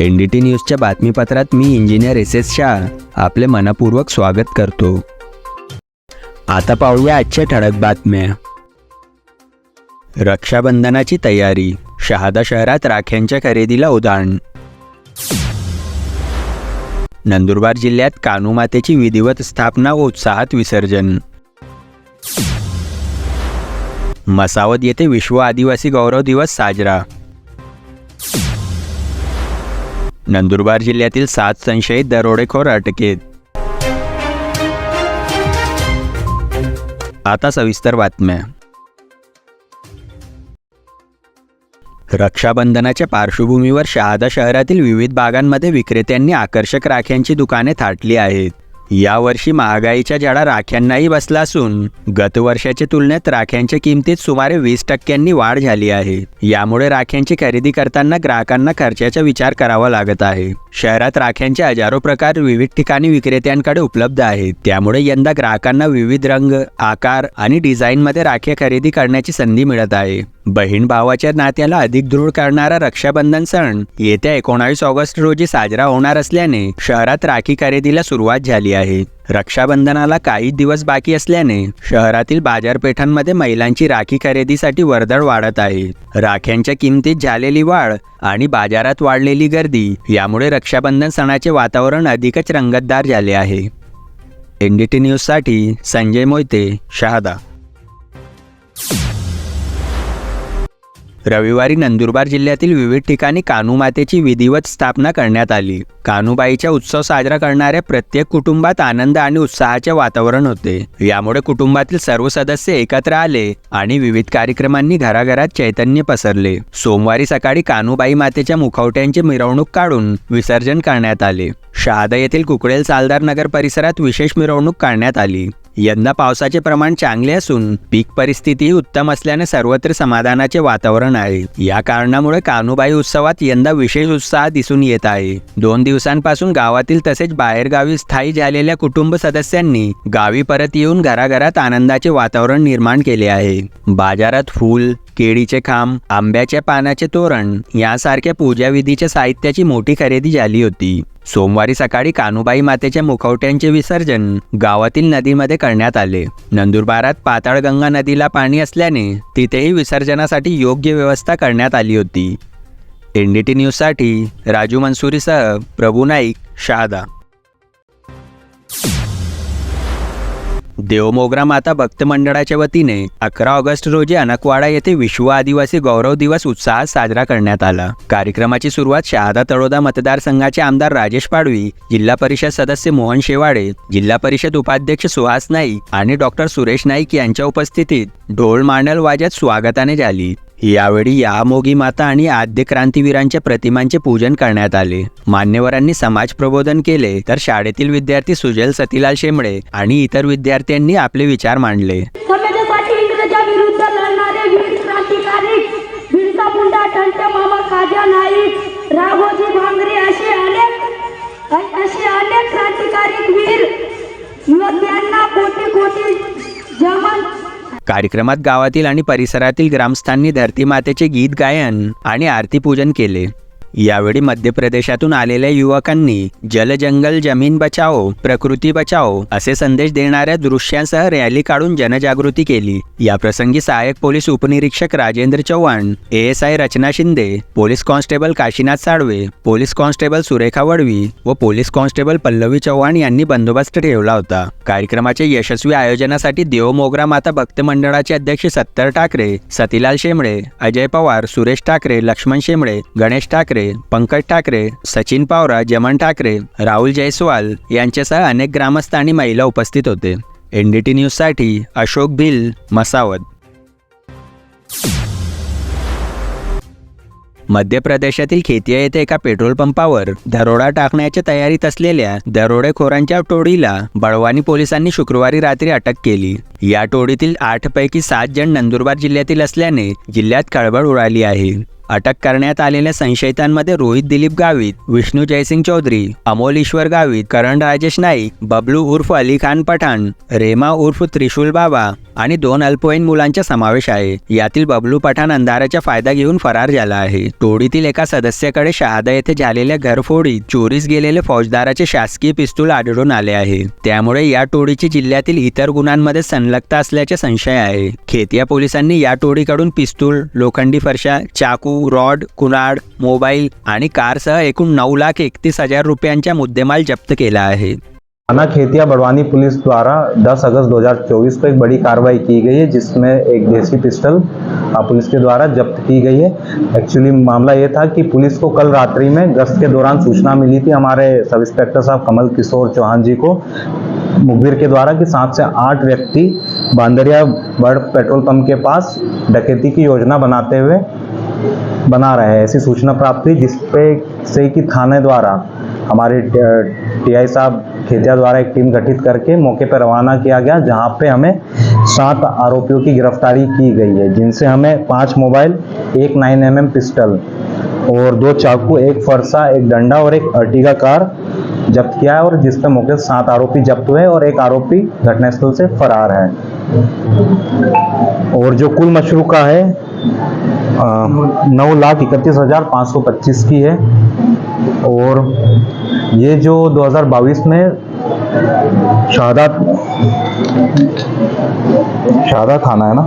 N D T न्यूजच्या बातमीपत्रात मी इंजिनियर एस एस शाह. आपले मनपूर्वक स्वागत करतो. आता पाहूया आजच्या ठळक बातम्या. रक्षाबंधनाची तयारी शहादा शहरात राख्यांच्या खरेदीला उदाहरण. नंदुरबार जिल्ह्यात कानुमातेची विधिवत स्थापना व उत्साहात विसर्जन. मसावत येथे विश्व आदिवासी गौरव दिवस साजरा. नंदुरबार जिल्ह्यातील सात संशयित दरोडेखोर अटकेत. आता सविस्तर बातम्या. रक्षाबंधनाच्या पार्श्वभूमीवर शहादा शहरातील विविध भागांमध्ये विक्रेत्यांनी आकर्षक राख्यांची दुकाने थाटली आहेत. यावर्षी महागाईच्या जाडा राख्यांनाही बसला असून गतवर्षाच्या तुलनेत राख्यांच्या किमतीत सुमारे वीस टक्क्यांनी वाढ झाली आहे. यामुळे राख्यांची खरेदी करताना ग्राहकांना खर्चाचा विचार करावा लागत आहे. शहरात राख्यांचे हजारो प्रकार विविध ठिकाणी विक्रेत्यांकडे उपलब्ध आहेत. त्यामुळे यंदा ग्राहकांना विविध रंग आकार आणि डिझाईनमध्ये राख्या खरेदी करण्याची संधी मिळत आहे. बहीण भावाच्या नात्याला अधिक दृढ करणारा रक्षाबंधन सण येत्या एकोणावीस ऑगस्ट रोजी साजरा होणार असल्याने शहरात राखी खरेदीला सुरुवात झाली आहे. रक्षाबंधनाला काही दिवस बाकी असल्याने शहरातील बाजारपेठांमध्ये महिलांची राखी खरेदीसाठी वर्दळ वाढत आहे. राख्यांच्या किमतीत झालेली वाढ आणि बाजारात वाढलेली गर्दी यामुळे रक्षाबंधन सणाचे वातावरण अधिकच रंगतदार झाले आहे. एनडीटी न्यूजसाठी संजय मोहिते शहादा. रविवारी नंदुरबार जिल्ह्यातील विविध ठिकाणी कानूमातेची विधिवत स्थापना करण्यात आली. कानूबाईचा उत्सव साजरा करणाऱ्या प्रत्येक कुटुंबात आनंद आणि उत्साहाचे वातावरण होते. यामुळे कुटुंबातील सर्व सदस्य एकत्र आले आणि विविध कार्यक्रमांनी घराघरात चैतन्य पसरले. सोमवारी सकाळी कानूबाई मातेच्या मुखवट्यांची मिरवणूक काढून विसर्जन करण्यात आले. शहादा येथील कुकडेल सालदार नगर परिसरात विशेष मिरवणूक काढण्यात आली. यंदा पावसाचे प्रमाण चांगले असून पीक परिस्थितीही उत्तम असल्याने सर्वत्र समाधानाचे वातावरण आहे. या कारणामुळे कानूबाई उत्सवात यंदा विशेष उत्साह दिसून येत आहे. दोन दिवसांपासून गावातील तसेच बाहेरगावी स्थायी झालेल्या कुटुंब सदस्यांनी गावी परत येऊन घराघरात आनंदाचे वातावरण निर्माण केले आहे. बाजारात फूल केळीचे खांब आंब्याच्या पानाचे तोरण यासारख्या पूजाविधीच्या साहित्याची मोठी खरेदी झाली होती. सोमवारी सकाळी कानुबाई मातेच्या मुखवट्यांचे विसर्जन गावातील नदीमध्ये करण्यात आले. नंदुरबारात पाताळगंगा नदीला पाणी असल्याने तिथेही विसर्जनासाठी योग्य व्यवस्था करण्यात आली होती. एनडीटी न्यूजसाठी राजू मंसुरीसह प्रभू नाईक शहादा देवमोगरा माता भक्त मंडळाच्या वतीने अकरा ऑगस्ट रोजी अनकवाडा येथे विश्व आदिवासी गौरव दिवस उत्साहात साजरा करण्यात आला. कार्यक्रमाची सुरुवात शहादा तळोदा मतदारसंघाचे आमदार राजेश पाडवी जिल्हा परिषद सदस्य मोहन शेवाडे जिल्हा परिषद उपाध्यक्ष सुहास नाईक आणि डॉक्टर सुरेश नाईक यांच्या उपस्थितीत ढोल मांडल वाजत स्वागताने झाली. यावेळी यामोगी माता आणि आद्य क्रांतीवीरांच्या प्रतिमांचे पूजन करण्यात आले. मान्यवरांनी समाज प्रबोधन केले तर शाळेतील विद्यार्थी सुजल सतीलाल शेंबडे आणि इतर विद्यार्थ्यांनी आपले विचार मांडले. असे अनेक क्रांतिकारी वीर योद्ध्यांना कोटी कोटी कार्यक्रमात गावातील आणि परिसरातील ग्रामस्थांनी धरती मातेचे गीत गायन आणि आरती पूजन केले. यावेळी मध्य प्रदेशातून आलेल्या युवकांनी जल जंगल जमीन बचाओ प्रकृती बचाओ असे संदेश देणाऱ्या दृश्यांसह रॅली काढून जनजागृती केली. या प्रसंगी सहाय्यक पोलीस उपनिरीक्षक Rajendra Chavan S I Rachana Shinde police constable Kashinath Salve police constable Surekha Vadvi व पोलीस कॉन्स्टेबल पल्लवी चव्हाण यांनी बंदोबस्त ठेवला होता. कार्यक्रमाच्या यशस्वी आयोजनासाठी देवमोगरा माता भक्त मंडळाचे अध्यक्ष सत्तर ठाकरे सतीलाल शेंबडे अजय पवार सुरेश ठाकरे लक्ष्मण शेंबडे गणेश ठाकरे पंकज ठाकरे सचिन पावरा जमन ठाकरे राहुल जयस्वाल यांच्यासह अनेक ग्रामस्थ आणि महिला उपस्थित होते. एनडीटी न्यूजसाठी अशोक भिल मसावत. मध्य प्रदेशातील खेतिया येथे एका पेट्रोल पंपावर दरोडा टाकण्याच्या तयारीत असलेल्या दरोडेखोरांच्या टोळीला बळवानी पोलिसांनी शुक्रवारी रात्री अटक केली. या टोळीतील आठ पैकी सात जण नंदुरबार जिल्ह्यातील असल्याने जिल्ह्यात खळबळ उडाली आहे. अटक करण्यात आलेल्या संशयितांमध्ये रोहित दिलीप गावित विष्णू जयसिंग चौधरी अमोल ईश्वर गावित करण राजेश नाईक बबलू उर्फ अली खान पठाण रेमा उर्फ त्रिशूल बाबा आणि दोन अल्पवयीन मुलांचा समावेश आहे. यातील बबलू पठाण अंधाराचा फायदा घेऊन फरार झाला आहे. टोळीतील एका सदस्याकडे शहादा येथे झालेल्या घरफोडीत चोरीस गेलेले फौजदाराचे शासकीय पिस्तूल आढळून आले आहे. त्यामुळे या टोळीची जिल्ह्यातील इतर गुन्ह्यांमध्ये संलग्न असल्याचे संशय आहे. खेतिया पोलिसांनी या टोळीकडून पिस्तूल लोखंडी फरशा चाकू रॉड, कुनाड, मोबाईल आणि कारसह एकूण नऊ लाख एकतीस हज़ार रुपयांचा मुद्देमाल जप्त केला आहे. थाना खेतिया बड़वानी पुलिस द्वारा 10 अगस्त 2024 को एक बड़ी कार्रवाई की गई है, जिसमें एक देसी पिस्टल पुलिस के द्वारा जब्त की गई है। एक्चुअली मामला ये था कि पुलिस को कल रात्रि में, गश्त के दौरान सूचना मिली थी हमारे सब इंस्पेक्टर साहब कमल किशोर चौहान जी को, मुखबिर के द्वारा कि सात से आठ व्यक्ति बांदरिया बर्ड पेट्रोल पंप के पास डकैती की योजना बनाते हुए बना रहे हैं। ऐसी सूचना प्राप्त हुई जिसपे से कि थाने द्वारा, हमारे टीआई साहब खेतिया द्वारा एक टीम गठित करके मौके पर रवाना किया गया, जहाँ पे हमें सात आरोपियों की गिरफ्तारी की गई है, जिनसे हमें पाँच मोबाइल, एक नाइन एम एम पिस्टल और दो चाकू, एक फरसा, एक डंडा और एक अर्टिगा कार जब्त किया है और जिस पे मौके सात आरोपी जब्त हुए और एक आरोपी घटनास्थल से फरार है। और जो कुल मशरू का है नौ लाख इकतीस हज़ार पाँच सौ पच्चीस की है। और ये जो 2022 में शहादा शहादा थाना है ना?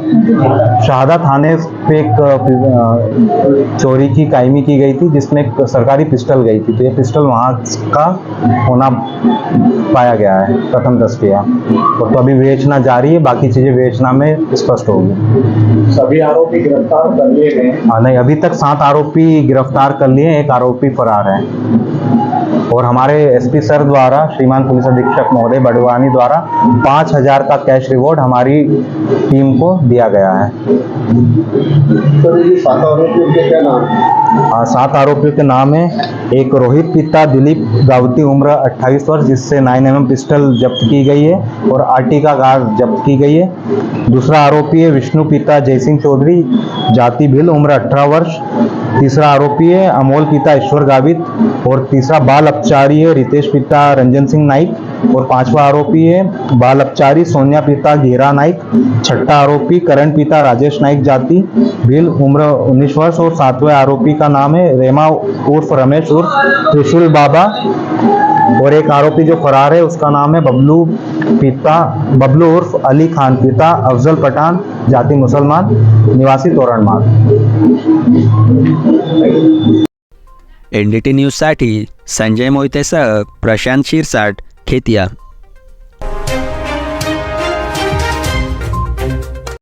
शहादा थाने पे एक चोरी की कायमी की गई थी जिसमें एक सरकारी पिस्टल गई थी। तो ये पिस्टल वहाँ का होना पाया गया है प्रथम दृष्टिया और तो अभी विवेचना जारी है बाकी चीज़ें विवेचना में स्पष्ट होगी। सभी आरोपी गिरफ़्तार कर लिए गए हाँ। नहीं अभी तक सात आरोपी गिरफ़्तार कर लिए एक आरोपी फरार है। और हमारे एसपी सर द्वारा श्रीमान पुलिस अधीक्षक महोदय बड़वानी द्वारा पाँच हज़ार का कैश रिवॉर्ड हमारी टीम को दिया गया है। सर सात आरोपियों के क्या नाम सात आरोपियों के नाम है। एक रोहित पिता दिलीप गावती उम्र 28 वर्ष जिससे 9 एम पिस्टल जब्त की गई है और आरटी का गार जब्त की गई है। दूसरा आरोपी है विष्णु पिता जयसिंह चौधरी जाति भिल उम्र 18 वर्ष। तीसरा आरोपी है अमोल पिता ईश्वर गावित और तीसरा बाल अपचारी है रितेश पिता रंजन सिंह नाइक और पांचवा आरोपी है बाल अपचारी सोनिया पिता घेरा नाइक। छठा आरोपी करण पिता राजेश नाइक जाति। भील उम्र 19 वर्ष और सातवें आरोपी का नाम है रेमा उर्फ़ रमेश उर्फ़ त्रिशुल बाबा। और एक आरोपी जो फरार है, उसका नाम है बबलू पिता, बबलू उर्फ़ अली खान पिता, अफजल पठान, जाति मुसलमान, निवासी तोरण मार्ग एनडीटी न्यूज़ साठी संजय मोहितेसह प्रशांत शिरसाट, खेतिया।